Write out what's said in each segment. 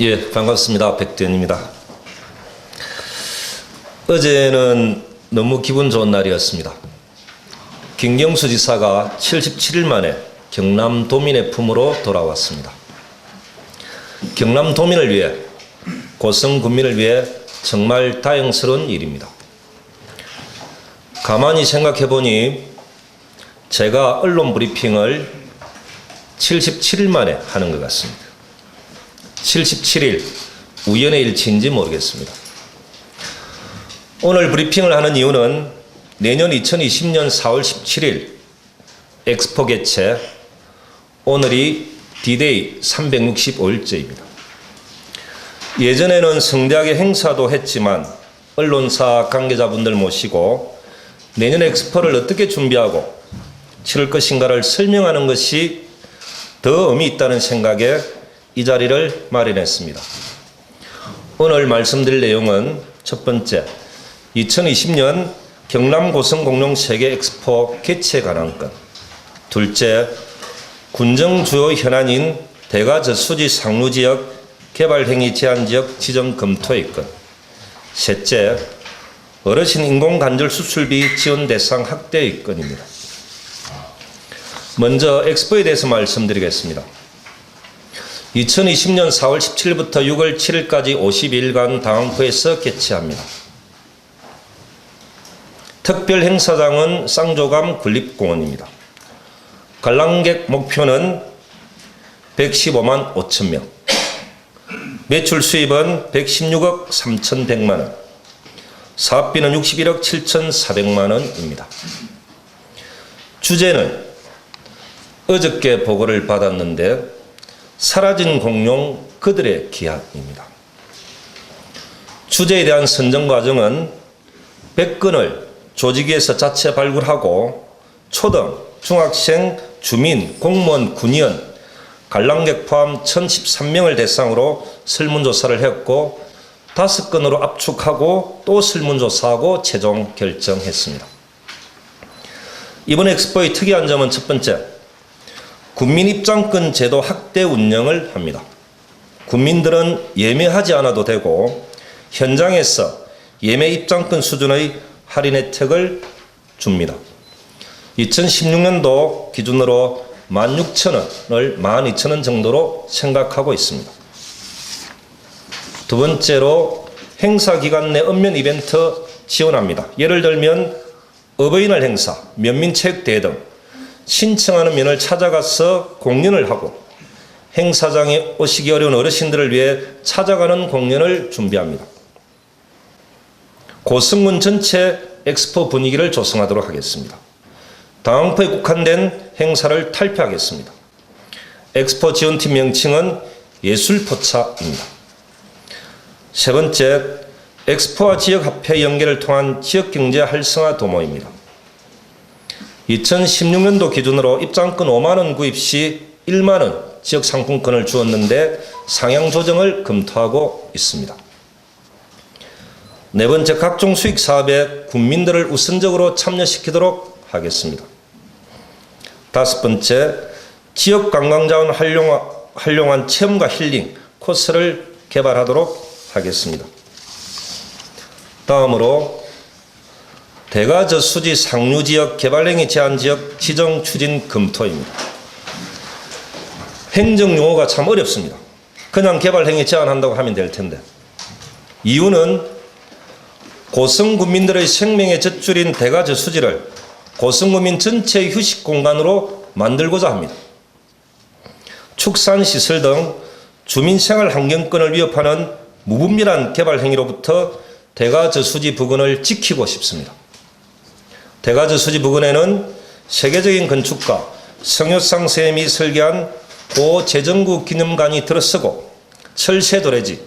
예, 반갑습니다. 백대현입니다. 어제는 너무 기분 좋은 날이었습니다. 김경수 지사가 77일 만에 경남 도민의 품으로 돌아왔습니다. 경남 도민을 위해 고성 군민을 위해 정말 다행스러운 일입니다. 가만히 생각해 보니 제가 언론 브리핑을 77일 만에 하는 것 같습니다. 77일 우연의 일치인지 모르겠습니다. 오늘 브리핑을 하는 이유는 내년 2020년 4월 17일 엑스포 개최 오늘이 디데이 365일째입니다. 예전에는 성대하게 행사도 했지만 언론사 관계자분들 모시고 내년 엑스포를 어떻게 준비하고 치를 것인가를 설명하는 것이 더 의미 있다는 생각에 이 자리를 마련했습니다. 오늘 말씀드릴 내용은 첫 번째, 2020년 경남 고성 공룡 세계 엑스포 개최 관한 건. 둘째, 군정 주요 현안인 대가 저수지 상류 지역 개발 행위 제한 지역 지정 검토의 건. 셋째, 어르신 인공 관절 수술비 지원 대상 확대의 건입니다. 먼저 엑스포에 대해서 말씀드리겠습니다. 2020년 4월 17일부터 6월 7일까지 50일간 당원포에서 개최합니다. 특별 행사장은 쌍조감 군립공원입니다. 관람객 목표는 115만 5천 명. 매출 수입은 116억 3,100만 원. 사업비는 61억 7,400만 원입니다. 주제는 어저께 보고를 받았는데 사라진 공룡 그들의 기한입니다. 주제에 대한 선정 과정은 100건을 조직위에서 자체 발굴하고 초등, 중학생, 주민, 공무원, 군의원, 관람객 포함 1013명을 대상으로 설문조사를 했고 5건으로 압축하고 또 설문조사하고 최종 결정했습니다. 이번 엑스포의 특이한 점은 첫 번째, 국민 입장권 제도 확대 운영을 합니다. 국민들은 예매하지 않아도 되고 현장에서 예매 입장권 수준의 할인 혜택을 줍니다. 2016년도 기준으로 16,000원을 12,000원 정도로 생각하고 있습니다. 두 번째로 행사 기간 내 읍면 이벤트 지원합니다. 예를 들면 어버이날 행사, 면민체육대회 등 신청하는 면을 찾아가서 공연을 하고 행사장에 오시기 어려운 어르신들을 위해 찾아가는 공연을 준비합니다. 고승문 전체 엑스포 분위기를 조성하도록 하겠습니다. 다음포에 국한된 행사를 탈피하겠습니다. 엑스포 지원팀 명칭은 예술포차입니다. 세 번째, 엑스포와 지역 화폐 연계를 통한 지역경제 활성화 도모입니다. 2016년도 기준으로 입장권 5만원 구입 시 1만원 지역 상품권을 주었는데 상향 조정을 검토하고 있습니다. 네 번째, 각종 수익 사업에 국민들을 우선적으로 참여시키도록 하겠습니다. 다섯 번째, 지역 관광자원 활용, 활용한 체험과 힐링 코스를 개발하도록 하겠습니다. 다음으로 대가저 수지 상류지역 개발행위 제한지역 지정 추진 검토입니다. 행정 용어가 참 어렵습니다. 그냥 개발행위 제한한다고 하면 될 텐데 이유는 고성 군민들의 생명의 젖줄인 대가저 수지를 고성 군민 전체의 휴식 공간으로 만들고자 합니다. 축산시설 등 주민생활 환경권을 위협하는 무분별한 개발 행위로부터 대가저수지 부근을 지키고 싶습니다. 대가저수지 부근에는 세계적인 건축가 성효상 쌤이 설계한 고 재정구 기념관이 들어서고 철새 도래지,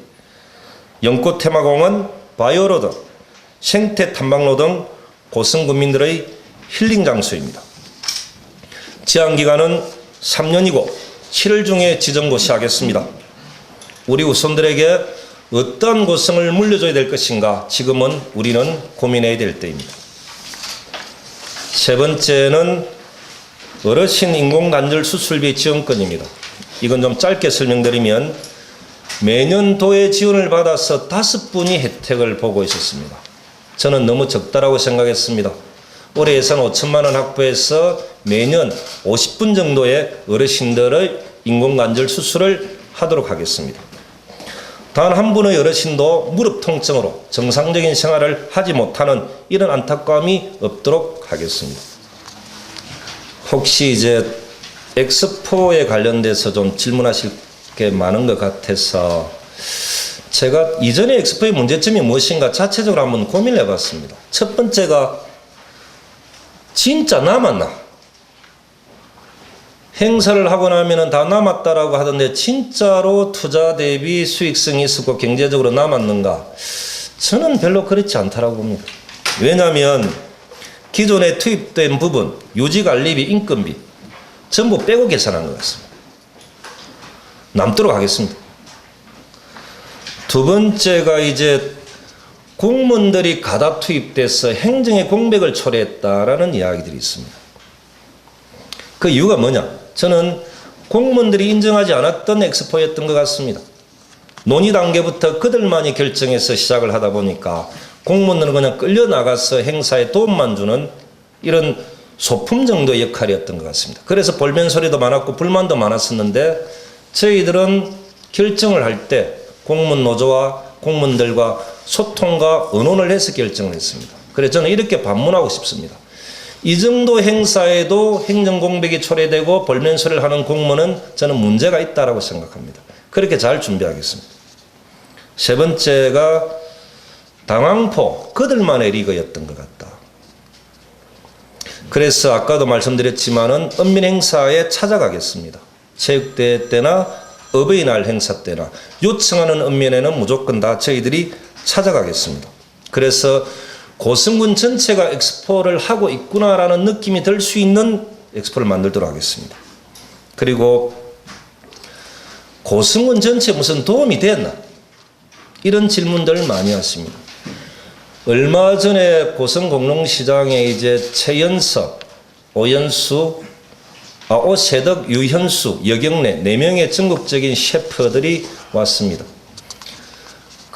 연꽃 테마공원, 바이오로 등 생태 탐방로 등 고성 군민들의 힐링 장소입니다. 제한 기간은 3년이고 7월 중에 지정 고시하겠습니다. 우리 후손들에게 어떤 고성을 물려줘야 될 것인가 지금은 우리는 고민해야 될 때입니다. 세 번째는 어르신 인공관절 수술비 지원권입니다. 이건 좀 짧게 설명드리면 매년 도의 지원을 받아서 다섯 분이 혜택을 보고 있었습니다. 저는 너무 적다라고 생각했습니다. 올해 예산 5천만 원 확보해서 매년 50분 정도의 어르신들의 인공관절 수술을 하도록 하겠습니다. 단 한 분의 어르신도 무릎 통증으로 정상적인 생활을 하지 못하는 이런 안타까움이 없도록 하겠습니다. 혹시 이제 엑스포에 관련돼서 좀 질문하실 게 많은 것 같아서 제가 이전에 엑스포의 문제점이 무엇인가 자체적으로 한번 고민을 해봤습니다. 첫 번째가 진짜 남았나? 행사를 하고 나면은 다 남았다라고 하던데 진짜로 투자 대비 수익성이 있었고 경제적으로 남았는가? 저는 별로 그렇지 않다라고 봅니다. 왜냐하면 기존에 투입된 부분, 유지 관리비, 인건비 전부 빼고 계산한 것 같습니다. 남도록 하겠습니다. 두 번째가 이제 공무원들이 가다 투입돼서 행정의 공백을 초래했다라는 이야기들이 있습니다. 그 이유가 뭐냐? 저는 공무원들이 인정하지 않았던 엑스포였던 것 같습니다. 논의 단계부터 그들만이 결정해서 시작을 하다 보니까 공무원들은 그냥 끌려나가서 행사에 도움만 주는 이런 소품 정도의 역할이었던 것 같습니다. 그래서 볼멘 소리도 많았고 불만도 많았었는데 저희들은 결정을 할 때 공무원 노조와 공무원들과 소통과 의논을 해서 결정을 했습니다. 그래서 저는 이렇게 반문하고 싶습니다. 이 정도 행사에도 행정 공백이 초래되고 소리를 하는 공무원은 저는 문제가 있다라고 생각합니다. 그렇게 잘 준비하겠습니다. 세 번째가 당황포 그들만의 리그였던 것 같다. 그래서 아까도 말씀드렸지만은 은민 행사에 찾아가겠습니다. 체육대회 때나 어버이날 행사 때나 요청하는 읍면에는 무조건 다 저희들이 찾아가겠습니다. 그래서 고성군 전체가 엑스포를 하고 있구나라는 느낌이 들 수 있는 엑스포를 만들도록 하겠습니다. 그리고 고성군 전체 무슨 도움이 됐나? 이런 질문들 많이 하십니다. 얼마 전에 고성공농시장에 이제 최연석, 오연수, 아, 오세덕, 유현수, 여경래 네 명의 전국적인 셰프들이 왔습니다.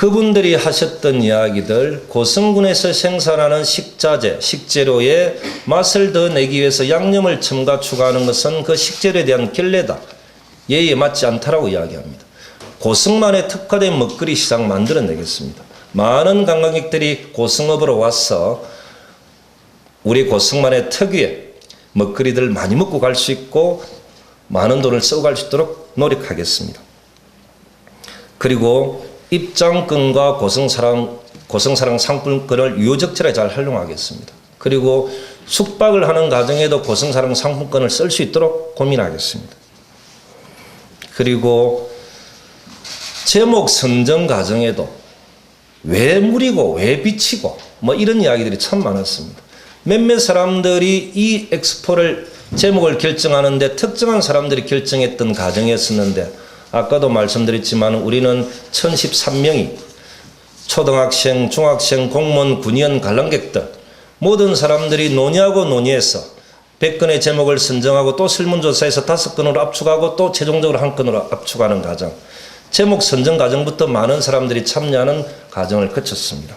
그분들이 하셨던 이야기들 고성군에서 생산하는 식자재, 식재료에 맛을 더 내기 위해서 양념을 첨가 추가하는 것은 그 식재료에 대한 결례다. 예의에 맞지 않다라고 이야기합니다. 고성만에 특화된 먹거리 시장 만들어내겠습니다. 많은 관광객들이 고성읍으로 와서 우리 고성만의 특유의 먹거리들 많이 먹고 갈 수 있고 많은 돈을 쓰고 갈 수 있도록 노력하겠습니다. 그리고 입장권과 고성사랑, 고성사랑 상품권을 유효적절하게 잘 활용하겠습니다. 그리고 숙박을 하는 가정에도 고성사랑 상품권을 쓸 수 있도록 고민하겠습니다. 그리고 제목 선정 과정에도 왜 무리고 왜 비치고 뭐 이런 이야기들이 참 많았습니다. 몇몇 사람들이 이 엑스포를 제목을 결정하는데 특정한 사람들이 결정했던 과정이었었는데 아까도 말씀드렸지만 우리는 1013명이 초등학생, 중학생, 공무원, 군의원, 관람객들 모든 사람들이 논의하고 논의해서 100건의 제목을 선정하고 또 설문조사에서 5건으로 압축하고 또 최종적으로 한 건으로 압축하는 과정 제목 선정 과정부터 많은 사람들이 참여하는 과정을 거쳤습니다.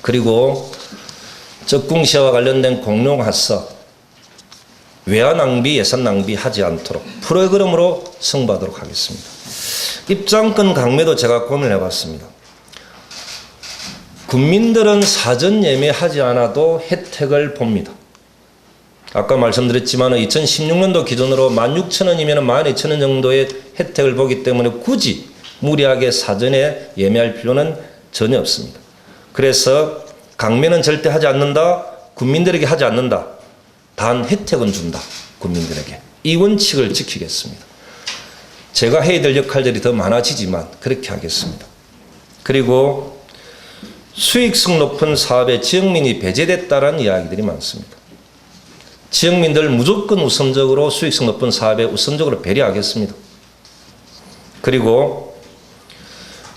그리고 적궁시와 관련된 공룡화서 외화 낭비, 예산 낭비 하지 않도록 프로그램으로 승부하도록 하겠습니다. 입장권 강매도 제가 고민해 봤습니다. 국민들은 사전 예매하지 않아도 혜택을 봅니다. 아까 말씀드렸지만 2016년도 기준으로 16,000원이면 12,000원 정도의 혜택을 보기 때문에 굳이 무리하게 사전에 예매할 필요는 전혀 없습니다. 그래서 강매는 절대 하지 않는다. 국민들에게 하지 않는다. 단 혜택은 준다. 국민들에게. 이 원칙을 지키겠습니다. 제가 해야 될 역할들이 더 많아지지만 그렇게 하겠습니다. 그리고 수익성 높은 사업에 지역민이 배제됐다는 이야기들이 많습니다. 지역민들 무조건 우선적으로 수익성 높은 사업에 우선적으로 배려하겠습니다. 그리고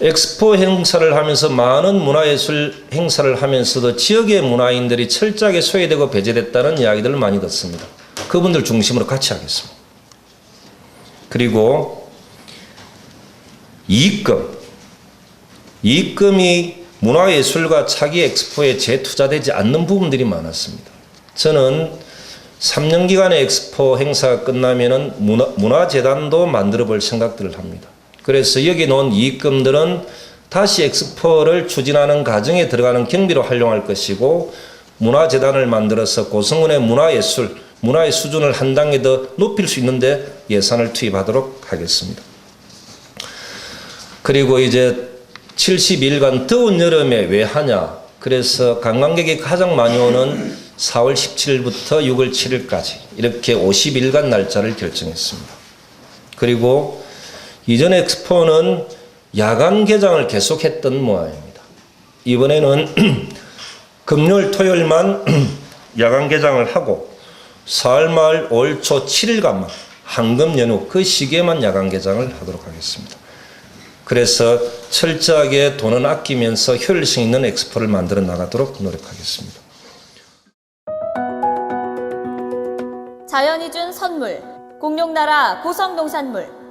엑스포 행사를 하면서 많은 문화예술 행사를 하면서도 지역의 문화인들이 철저하게 소외되고 배제됐다는 이야기들을 많이 듣습니다. 그분들 중심으로 같이 하겠습니다. 그리고 이익금. 이익금이 문화예술과 차기 엑스포에 재투자되지 않는 부분들이 많았습니다. 저는 3년 기간의 엑스포 행사가 끝나면은 문화, 문화재단도 만들어 볼 생각들을 합니다. 그래서 여기 놓은 이익금들은 다시 엑스포를 추진하는 과정에 들어가는 경비로 활용할 것이고 문화재단을 만들어서 고성군의 문화예술, 문화의 수준을 한 단계 더 높일 수 있는데 예산을 투입하도록 하겠습니다. 그리고 이제 70일간 더운 여름에 왜 하냐? 그래서 관광객이 가장 많이 오는 4월 17일부터 6월 7일까지 이렇게 50일간 날짜를 결정했습니다. 그리고 이전 엑스포는 야간 개장을 계속했던 모양입니다. 이번에는 금요일 토요일만 야간 개장을 하고 사흘 말 5월 초 7일간만 황금 연휴 그 시기에만 야간 개장을 하도록 하겠습니다. 그래서 철저하게 돈은 아끼면서 효율성 있는 엑스포를 만들어 나가도록 노력하겠습니다. 자연이 준 선물, 공룡나라 고성농산물,